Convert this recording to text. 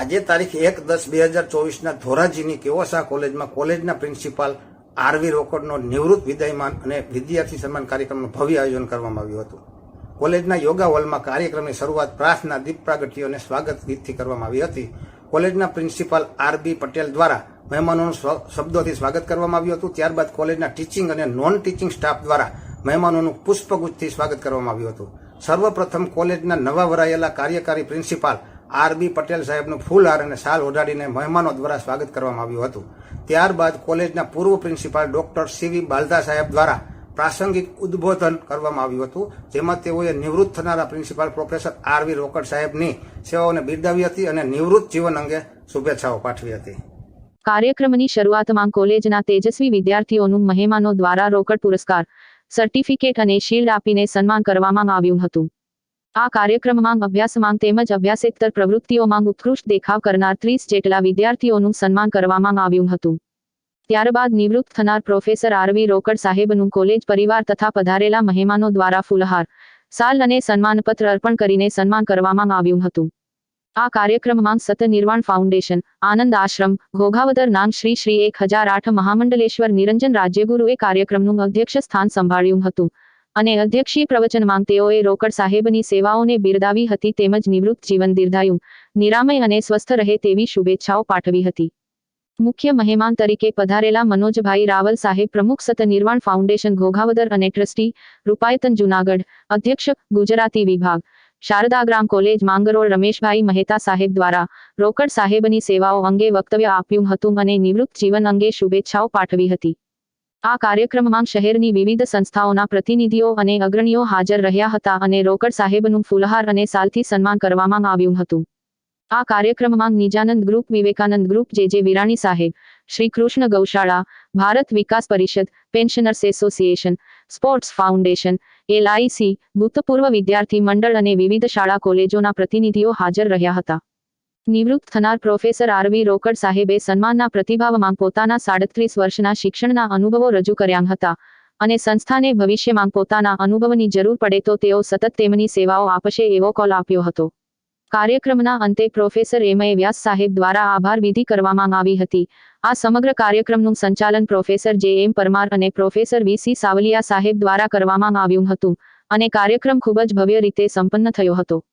આજે તારીખ એક દસ બે હજાર ચોવીસના ધોરાજીની કેવોસા કોલેજમાં કોલેજના પ્રિન્સિપાલ આરવી રોકડનો નિવૃત્ત વિદાયમાન અને વિદ્યાર્થી સન્માન કાર્યક્રમનું ભવ્ય આયોજન કરવામાં આવ્યું હતું. કોલેજના યોગા હોલમાં કાર્યક્રમની શરૂઆત પ્રાર્થના દીપ પ્રાગટ્ય અને સ્વાગત ગીતથી કરવામાં આવી હતી. કોલેજના પ્રિન્સિપાલ આર બી પટેલ દ્વારા મહેમાનોનું શબ્દોથી સ્વાગત કરવામાં આવ્યું હતું. ત્યારબાદ કોલેજના ટીચિંગ અને નોન ટીચિંગ સ્ટાફ દ્વારા મહેમાનોનું પુષ્પગુચ્છથી સ્વાગત કરવામાં આવ્યું હતું. સર્વપ્રથમ કોલેજના નવા વરાયેલા કાર્યકારી પ્રિન્સિપાલ આર બી પટેલ સાહેબનું ફૂલહાર અને શાલ ઓઢાડીને મહેમાનો દ્વારા સ્વાગત કરવામાં આવ્યું હતું. ત્યારબાદ કોલેજના પૂર્વ પ્રિન્સિપાલ ડોક્ટર સીવી બાલદા સાહેબ દ્વારા પ્રાસંગિક ઉદ્બોધન કરવામાં આવ્યું હતું, જેમાં તેઓએ નિવૃત્ત થનારા પ્રિન્સિપાલ પ્રોફેસર આર વી રોકડ સાહેબની સેવાઓને બિરદાવી હતી અને નિવૃત્ત જીવન અંગે શુભેચ્છાઓ પાઠવી હતી. કાર્યક્રમની શરૂઆતમાં કોલેજના તેજસ્વી વિદ્યાર્થીઓનું મહેમાનો દ્વારા રોકડ પુરસ્કાર, સર્ટિફિકેટ અને શિલ્ડ આપીને સન્માન કરવામાં આવ્યું હતું. આ કાર્યક્રમમાં અભ્યાસમાં તેમજ અભ્યાસેતર પ્રવૃત્તિઓમાં ઉત્કૃષ્ટ દેખાવ કરનાર ત્રીસ જેટલા વિદ્યાર્થીઓનું સન્માન કરવામાં આવ્યું હતું. ત્યારબાદ નિવૃત્ત થનાર પ્રોફેસર આરવી રોકડ સાહેબનું કોલેજ પરિવાર તથા પધારેલા મહેમાનો દ્વારા ફૂલહાર, સાલ અને સન્માનપત્ર અર્પણ કરીને સન્માન કરવામાં આવ્યું હતું. આ કાર્યક્રમમાં સત નિર્વાણ ફાઉન્ડેશન, આનંદ આશ્રમ, ઘોઘાવદર નામ શ્રી શ્રી એક હજાર આઠ મહામંડલેશ્વર નિરંજન રાજ્યગુરુએ કાર્યક્રમનું અધ્યક્ષ સ્થાન સંભાળ્યું હતું. અને અધ્યક્ષીય પ્રવચનમાં તેઓએ રોકડ સાહેબની સેવાઓને બિરદાવી હતી તેમજ નિવૃત્ત જીવન દીર્ઘાયુ, નિરામય અને સ્વસ્થ રહે તેવી શુભેચ્છાઓ પાઠવી હતી. મુખ્ય મહેમાન તરીકે પધારેલા મનોજભાઈ રાવલ સાહેબ પ્રમુખ સત નિર્વાણ ફાઉન્ડેશન ઘોઘાવદર અને ટ્રસ્ટી રૂપાયતન જુનાગઢ, અધ્યક્ષ, ગુજરાતી વિભાગ શારદાગ્રામ કોલેજ માંગરોળ રમેશભાઈ મહેતા સાહેબ દ્વારા રોકડ સાહેબની સેવાઓ અંગે વક્તવ્ય આપ્યું હતું અને નિવૃત્ત જીવન અંગે શુભેચ્છાઓ પાઠવી હતી. આ કાર્યક્રમમાં શહેરની વિવિધ સંસ્થાઓના પ્રતિનિધિઓ અને અગ્રણીઓ હાજર રહ્યા હતા અને રોકડ સાહેબનું ફૂલહાર અને સાલથી સન્માન કરવામાં આવ્યું હતું. આ કાર્યક્રમમાં નિજાનંદ ગ્રુપ, વિવેકાનંદ ગ્રુપ, જે જે વિરાણી સાહેબ, Shri Krishna Gaushala, Bharat Vikas Parishad, pensioners association, sports foundation, LIC, ભૂતપૂર્વ વિદ્યાર્થી મંડળ અને વિવિધ શાળા કોલેજોના પ્રતિનિધિઓ હાજર રહ્યા હતા. નિવૃત્ત થનાર પ્રોફેસર આરવી રોકડ સાહેબે સન્માનના પ્રતિભાવમાં પોતાના સાડત્રીસ વર્ષના શિક્ષણના અનુભવો રજૂ કર્યા હતા અને સંસ્થાને ભવિષ્યમાં પોતાના અનુભવની જરૂર પડે તો તેઓ સતત તેમની સેવાઓ આપશે એવો કોલ આપ્યો હતો. કાર્યક્રમના અંતે પ્રોફેસર એમએ વ્યાસ સાહેબ દ્વારા આભાર વિધિ કરવામાં આવી હતી. આ સમગ્ર કાર્યક્રમનું સંચાલન પ્રોફેસર જે. એમ. પરમાર અને પ્રોફેસર વી. સી. સાવલિયા સાહેબ દ્વારા કરવામાં આવ્યું હતું અને કાર્યક્રમ ખૂબ જ ભવ્ય રીતે સંપન્ન થયો હતો.